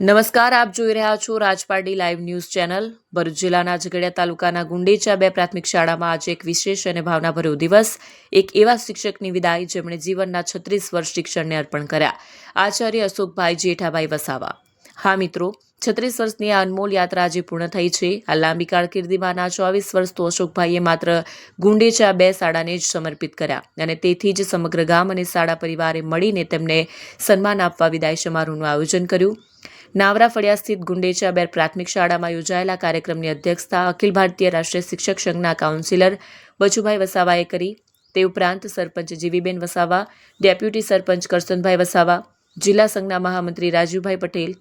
નમસ્કાર, આપ જોઈ રહ્યા છો Rajpardi live news channel. Bharuch જિલ્લાના ઝઘડિયા તાલુકાના ગુંડેચા બે પ્રાથમિક શાળામાં આજે એક વિશેષ અને ભાવનાભર્યો દિવસ. એક એવા શિક્ષકની વિદાય જેમણે જીવનના છત્રીસ વર્ષ શિક્ષણને અર્પણ કર્યા. આચાર્ય અશોકભાઈ જેઠાભાઈ વસાવા. હા મિત્રો, છત્રીસ વર્ષની આ અનમોલ યાત્રા આજે પૂર્ણ થઈ છે. આ લાંબી કારકિર્દીમાંના ચોવીસ વર્ષ તો અશોકભાઈએ માત્ર ગુંડેચા બે શાળાને જ સમર્પિત કર્યા અને તેથી જ સમગ્ર ગામ અને શાળા પરિવારે મળીને તેમને સન્માન આપવા વિદાય સમારોહનું આયોજન કર્યું. નાવરા ફળિયા સ્થિત ગુંડેચા બેર પ્રાથમિક શાળામાં યોજાયેલા કાર્યક્રમની અધ્યક્ષતા અખિલ ભારતીય રાષ્ટ્રીય શિક્ષક સંઘના કાઉન્સિલર બચુભાઈ વસાવાએ કરી. તે ઉપરાંત સરપંચ જીવીબેન વસાવા, ડેપ્યુટી સરપંચ કરસનભાઈ વસાવા, જિલ્લા સંઘના મહામંત્રી રાજુભાઈ પટેલ,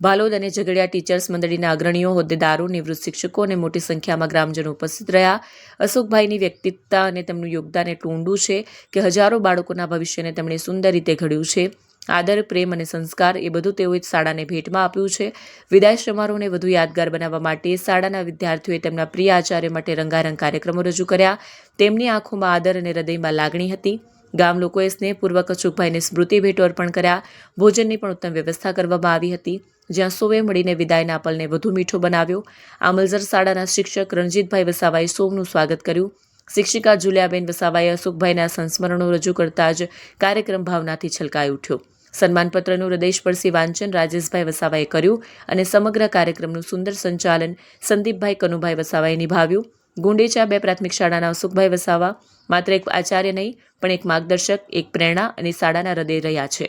ભાલોદ અને ઝઘડિયા ટીચર્સ મંડળીના અગ્રણીઓ, હોદ્દેદારો, નિવૃત્ત શિક્ષકો અને મોટી સંખ્યામાં ગ્રામજનો ઉપસ્થિત રહ્યા. અશોકભાઈની વ્યક્તિત્વતા અને તેમનું યોગદાન એટલું ઊંડું છે કે હજારો બાળકોના ભવિષ્યને તેમણે સુંદર રીતે ઘડ્યું છે. આદર, પ્રેમ અને સંસ્કાર એ બધું તેઓએ શાળાને ભેટમાં આપ્યું છે. વિદાય સમારોહને વધુ યાદગાર બનાવવા માટે શાળાના વિદ્યાર્થીઓએ તેમના પ્રિય આચાર્ય માટે રંગારંગ કાર્યક્રમો રજૂ કર્યા. તેમની આંખોમાં આદર અને હૃદયમાં લાગણી હતી. ગામ લોકોએ સ્નેહપૂર્વક અશોકભાઈને સ્મૃતિ ભેટો અર્પણ કર્યા. ભોજનની પણ ઉત્તમ વ્યવસ્થા કરવામાં આવી હતી. જ્યાં સોએ મળીને વિદાયના પલને વધુ મીઠો બનાવ્યો. આમલઝર શાળાના શિક્ષક રણજીતભાઈ વસાવાએ સોમનું સ્વાગત કર્યું. શિક્ષિકા જુલિયાબેન વસાવાએ અશોકભાઈના સંસ્મરણો રજૂ કરતા જ કાર્યક્રમ ભાવનાથી છલકાઈ ઉઠ્યો. સન્માનપત્રનું હૃદયસ્પર્શી વાંચન રાજેશભાઈ વસાવાએ કર્યું અને સમગ્ર કાર્યક્રમનું સુંદર સંચાલન સંદીપભાઈ કનુભાઈ વસાવાએ નિભાવ્યું. ગુંડેચા બે પ્રાથમિક શાળાના અશોકભાઈ વસાવા, માત્ર એક આચાર્ય નહીં, પણ એક માર્ગદર્શક, એક પ્રેરણા અને શાળાના હૃદય રહ્યા છે.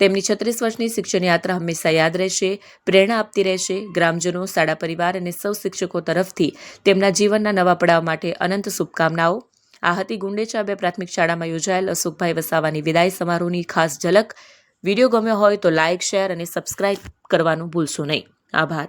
તેમની છત્રીસ વર્ષની શિક્ષણ યાત્રા હંમેશા યાદ રહેશે, પ્રેરણા આપતી રહેશે. ગ્રામજનો, શાળા પરિવાર અને સૌ શિક્ષકો તરફથી તેમના જીવનના નવા પડાવ માટે અનંત શુભકામનાઓ. આ હતી ગુંડેચાબે પ્રાથમિક શાળામાં યોજાયેલ અશોકભાઈ વસાવાની વિદાય સમારોહની ખાસ ઝલક. વીડિયો ગમ્યો હોય તો લાઇક, શેર અને સબસ્ક્રાઇબ કરવાનું ભૂલશો નહીં. આભાર.